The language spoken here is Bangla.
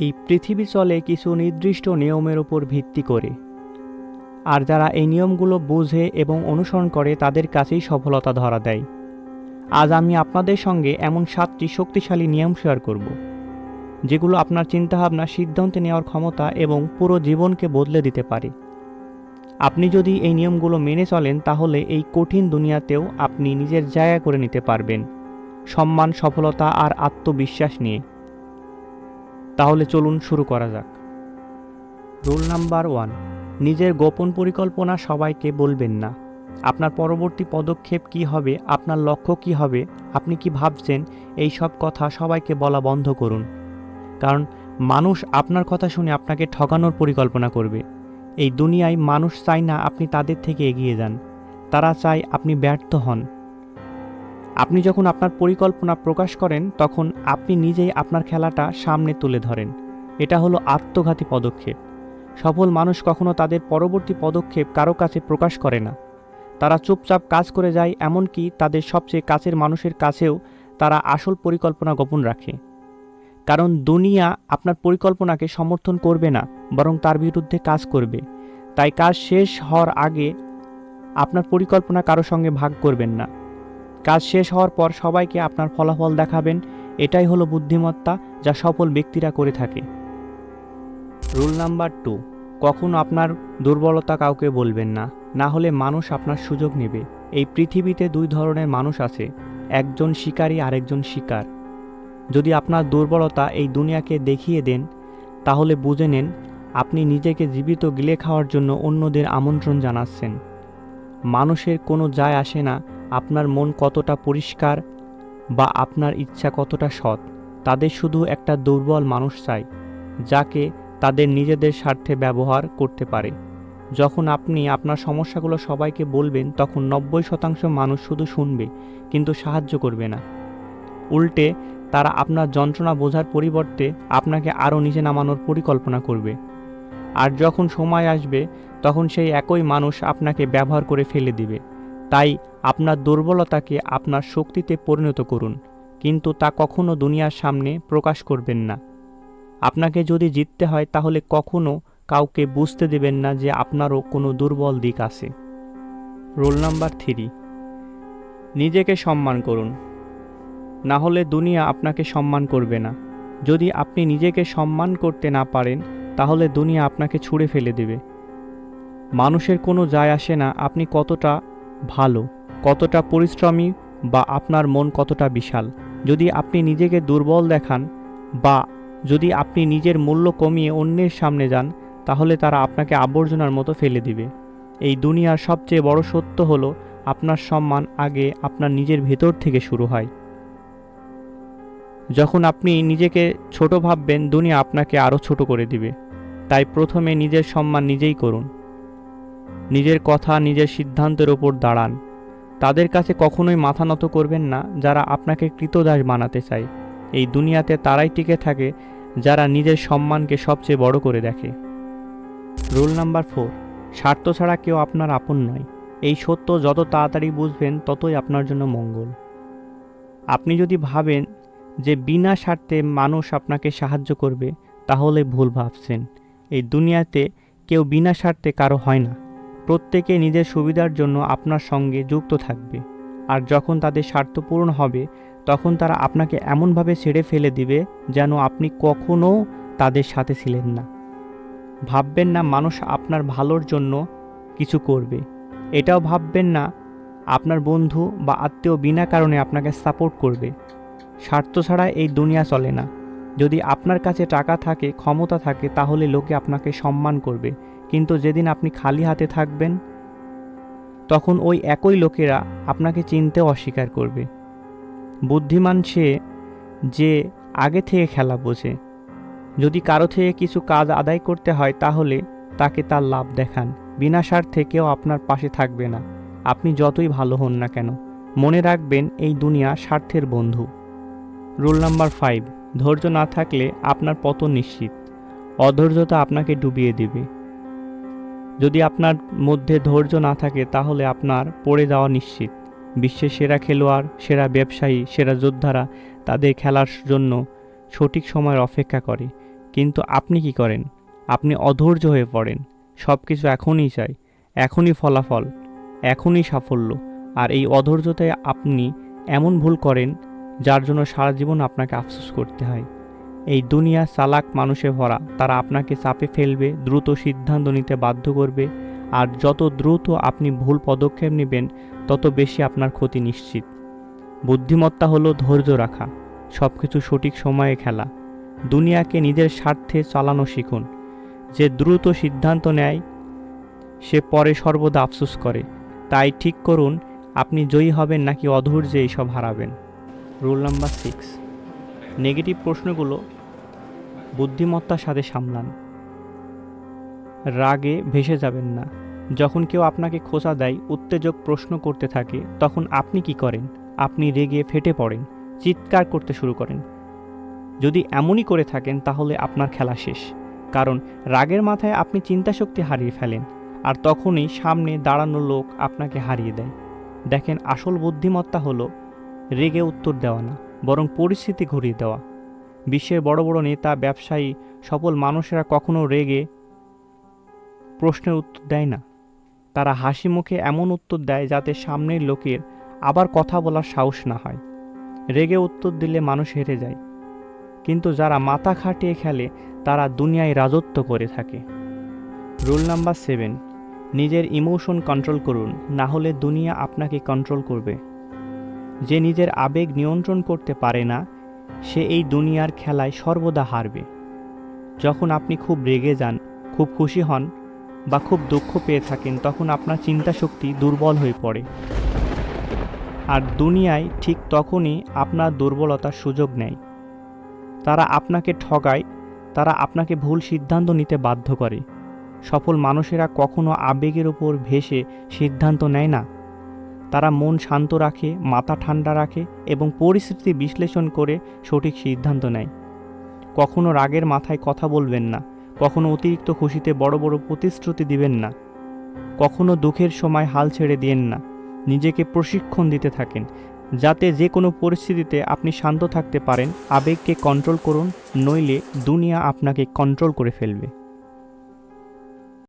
এই পৃথিবী চলে কিছু নির্দিষ্ট নিয়মের উপর ভিত্তি করে। আর যারা এই নিয়মগুলো বুঝে এবং অনুসরণ করে, তাদের কাছেই সফলতা ধরা দেয়। আজ আমি আপনাদের সঙ্গে এমন সাতটি শক্তিশালী নিয়ম শেয়ার করব, যেগুলো আপনার চিন্তাভাবনা, সিদ্ধান্ত নেওয়ার ক্ষমতা এবং পুরো জীবনকে বদলে দিতে পারে। আপনি যদি এই নিয়মগুলো মেনে চলেন, তাহলে এই কঠিন দুনিয়াতেও আপনি নিজের জায়গা করে নিতে পারবেন। সম্মান, সফলতা আর আত্মবিশ্বাস নিয়ে। তাহলে চলুন শুরু করা যাক। রুল নাম্বার ওয়ান, নিজের গোপন পরিকল্পনা সবাইকে বলবেন না। আপনার পরবর্তী পদক্ষেপ কি হবে? আপনার লক্ষ্য কি হবে? আপনি কি ভাবছেন? এই সব কথা সবাইকে বলা বন্ধ করুন। কারণ মানুষ আপনার কথা শুনে আপনাকে ঠকানোর পরিকল্পনা করবে। এই দুনিয়ায় মানুষ চায় না আপনি তাদের থেকে এগিয়ে যান। তারা চায় আপনি ব্যর্থ হন। আপনি যখন আপনার পরিকল্পনা প্রকাশ করেন, তখন আপনি নিজেই আপনার খেলাটা সামনে তুলে ধরেন। এটা হলো আত্মঘাতী পদক্ষেপ। সফল মানুষ কখনো তাদের পরবর্তী পদক্ষেপ কারও কাছে প্রকাশ করে না। তারা চুপচাপ কাজ করে যায়, এমনকি তাদের সবচেয়ে কাছের মানুষের কাছেও তারা আসল পরিকল্পনা গোপন রাখে। কারণ দুনিয়া আপনার পরিকল্পনাকে সমর্থন করবে না, বরং তার বিরুদ্ধে কাজ করবে। তাই কাজ শেষ হওয়ার আগে আপনার পরিকল্পনা কারও সঙ্গে ভাগ করবেন না। কাজ শেষ হওয়ার পর সবাইকে আপনার ফলাফল দেখাবেন, এটাই হলো বুদ্ধিমত্তা যা সফল ব্যক্তিরা করে থাকে। রুল নাম্বার টু, কখনো আপনার দুর্বলতা কাউকে বলবেন না না হলে মানুষ আপনার সুযোগ নেবে। এই পৃথিবীতে দুই ধরনের মানুষ আছে, একজন শিকারী, আরেকজন শিকার। যদি আপনার দুর্বলতা এই দুনিয়াকে দেখিয়ে দেন, তাহলে বুঝে নেন, আপনি নিজেকে জীবিত গিলে খাওয়ার জন্য অন্যদের আমন্ত্রণ জানাচ্ছেন। মানুষের কোনো যায় আসে না আপনার মন কতটা পরিষ্কার বা আপনার ইচ্ছা কতটা সৎ, তাদের শুধু একটা দুর্বল মানুষ চাই, যাকে তাদের নিজেদের স্বার্থে ব্যবহার করতে পারে। যখন আপনি আপনার সমস্যাগুলো সবাইকে বলবেন, তখন নব্বই শতাংশ মানুষ শুধু শুনবে, কিন্তু সাহায্য করবে না। উল্টে, তারা আপনার যন্ত্রণা বোঝার পরিবর্তে আপনাকে আরও নিচে নামানোর পরিকল্পনা করবে। আর যখন সময় আসবে, তখন সেই একই মানুষ আপনাকে ব্যবহার করে ফেলে দিবে। তাই আপনার দুর্বলতাকে আপনার শক্তিতে পরিণত করুন, কিন্তু তা কখনো দুনিয়ার সামনে প্রকাশ করবেন না। আপনাকে যদি জিততে হয় তাহলে কখনো কাউকে বুঝতে দেবেন না যে আপনারও কোনো দুর্বল দিক আছে। রোল নাম্বার থ্রি, নিজেকে সম্মান করুন। না হলে দুনিয়া আপনাকে সম্মান করবে না। যদি আপনি নিজেকে সম্মান করতে না পারেন, তাহলে দুনিয়া আপনাকে ছুঁড়ে ফেলে দেবে। মানুষের কোনো যায় আসে না আপনি কতটা ভালো, কতটা পরিশ্রমী বা আপনার মন কতটা বিশাল। যদি আপনি নিজেকে দুর্বল দেখান বা যদি আপনি নিজের মূল্য কমিয়ে অন্যের সামনে যান, তাহলে তারা আপনাকে আবর্জনার মতো ফেলে দিবে। এই দুনিয়ার সবচেয়ে বড় সত্য হলো আপনার সম্মান আগে আপনার নিজের ভেতর থেকে শুরু হয়। যখন আপনি নিজেকে ছোট ভাববেন, দুনিয়া আপনাকে আরও ছোট করে দিবে। তাই প্রথমে নিজের সম্মান নিজেই করুন। নিজের কথা, নিজের সিদ্ধান্তের ওপর দাঁড়ান। তাদের কাছে কখনোই মাথা নত করবেন না যারা আপনাকে কৃতদাস বানাতে চায়। এই দুনিয়াতে তারাই টিকে থাকে যারা নিজের সম্মানকে সবচেয়ে বড় করে দেখে। রুল নাম্বার ফোর, স্বার্থ ছাড়া কেউ আপনার আপন নয়। এই সত্য যত তাড়াতাড়ি বুঝবেন, ততই আপনার জন্য মঙ্গল। আপনি যদি ভাবেন যে বিনা স্বার্থে মানুষ আপনাকে সাহায্য করবে, তাহলে ভুল ভাবছেন। এই দুনিয়াতে কেউ বিনা স্বার্থে কারও হয় না। প্রত্যেকে নিজের সুবিধার জন্য আপনার সঙ্গে যুক্ত থাকবে। আর যখন তাদের স্বার্থ পূরণ হবে, তখন তারা আপনাকে এমনভাবে ছেড়ে ফেলে দিবে যেন আপনি কখনও তাদের সাথে ছিলেন না। ভাববেন না, মানুষ আপনার ভালোর জন্য কিছু করবে। এটাও ভাববেন না, আপনার বন্ধু বা আত্মীয় বিনা কারণে আপনাকে সাপোর্ট করবে। স্বার্থ ছাড়া এই দুনিয়া চলে না। যদি আপনার কাছে টাকা থাকে, ক্ষমতা থাকে, তাহলে লোকে আপনাকে সম্মান করবে। কিন্তু যেদিন আপনি খালি হাতে থাকবেন, তখন ওই একই লোকেরা আপনাকে চিনতে অস্বীকার করবে। বুদ্ধিমান সে যে আগে থেকে খেলা বোঝে। যদি কারও থেকে কিছু কাজ আদায় করতে হয়, তাহলে তাকে তার লাভ দেখান। বিনা স্বার্থে কেউ আপনার পাশে থাকবে না। আপনি যতই ভালো হন না কেন, মনে রাখবেন এই দুনিয়া স্বার্থের বন্ধু। রুল নাম্বার ফাইভ, ধৈর্য না থাকলে আপনার পতন নিশ্চিত। অধৈর্যতা আপনাকে ডুবিয়ে দিবে। যদি আপনার মধ্যে ধৈর্য না থাকে, তাহলে আপনার পড়ে যাওয়া নিশ্চিত। বিশ্বের সেরা খেলোয়াড়, সেরা ব্যবসায়ী, সেরা যোদ্ধারা তাদের খেলার জন্য সঠিক সময়ের অপেক্ষা করে। কিন্তু আপনি কি করেন? আপনি অধৈর্য হয়ে পড়েন। সব কিছু এখনই চাই, এখনই ফলাফল, এখনই সাফল্য। আর এই অধৈর্যতায় আপনি এমন ভুল করেন, যার জন্য সারা জীবন আপনাকে আফসোস করতে হয়। এই দুনিয়া চালাক মানুষে ভরা। তারা আপনাকে চাপে ফেলবে, দ্রুত সিদ্ধান্ত নিতে বাধ্য করবে। আর যত দ্রুত আপনি ভুল পদক্ষেপ নেবেন, তত বেশি আপনার ক্ষতি নিশ্চিত। বুদ্ধিমত্তা হলো ধৈর্য রাখা সব কিছু সঠিক সময়ে খেলা। দুনিয়াকে নিজের স্বার্থে চালানো শিখুন। যে দ্রুত সিদ্ধান্ত নেয়, সে পরে সর্বদা আফসোস করে। তাই ঠিক করুন, আপনি জয়ী হবেন নাকি অধৈর্যে এইসব হারাবেন। Rule number six. নেগেটিভ প্রশ্নগুলো বুদ্ধিমত্তার সাথে সামলান। রাগে ভেসে যাবেন না। যখন কেউ আপনাকে খোঁচা দেয়, উত্তেজক প্রশ্ন করতে থাকে, তখন আপনি কি করেন? আপনি রেগে ফেটে পড়েন, চিৎকার করতে শুরু করেন। যদি এমনই করে থাকেন, তাহলে আপনার খেলা শেষ। কারণ রাগের মাথায় আপনি চিন্তাশক্তি হারিয়ে ফেলেন, আর তখনই সামনে দাঁড়ানো লোক আপনাকে হারিয়ে দেয়। দেখেন, আসল বুদ্ধিমত্তা হলো রেগে উত্তর দেওয়া না, বরং পরিস্থিতি ঘুরিয়ে দেওয়া। বিশ্বের বড় বড় নেতা, ব্যবসায়ী, সফল মানুষেরা কখনো রেগে প্রশ্নের উত্তর দেয় না। তারা হাসি মুখে এমন উত্তর দেয় যাতে সামনের লোকের আবার কথা বলার সাহস না হয়। রেগে উত্তর দিলে মানুষ হেরে যায়। কিন্তু যারা মাথা খাটিয়ে খেলে, তারা দুনিয়ায় রাজত্ব করে থাকে। রুল নাম্বার সেভেন, নিজের ইমোশন কন্ট্রোল করুন, না হলে দুনিয়া আপনাকে কন্ট্রোল করবে। যে নিজের আবেগ নিয়ন্ত্রণ করতে পারে না সে এই দুনিয়ার খেলায় সর্বদা হারবে। যখন আপনি খুব রেগে যান, খুব খুশি হন বা খুব দুঃখ পেয়ে থাকেন, তখন আপনার চিন্তাশক্তি দুর্বল হয়ে পড়ে। আর দুনিয়ায় ঠিক তখনই আপনার দুর্বলতার সুযোগ নেয়। তারা আপনাকে ঠগায়, তারা আপনাকে ভুল সিদ্ধান্ত নিতে বাধ্য করে। সফল মানুষেরা কখনো আবেগের ওপর ভেসে সিদ্ধান্ত নেয় না। তারা মন শান্ত রাখে, মাথা ঠান্ডা রাখে এবং পরিস্থিতি বিশ্লেষণ করে সঠিক সিদ্ধান্ত নেয়। কখনো রাগের মাথায় কথা বলবেন না, কখনো অতিরিক্ত খুশিতে বড় বড় প্রতিশ্রুতি দিবেন না, কখনো দুঃখের সময় হাল ছেড়ে দিয়েন না, নিজেকে প্রশিক্ষণ দিতে থাকেন, যাতে যে কোনো পরিস্থিতিতে আপনি শান্ত থাকতে পারেন, আবেগকে কন্ট্রোল করুন, নইলে দুনিয়া আপনাকে কন্ট্রোল করে ফেলবে।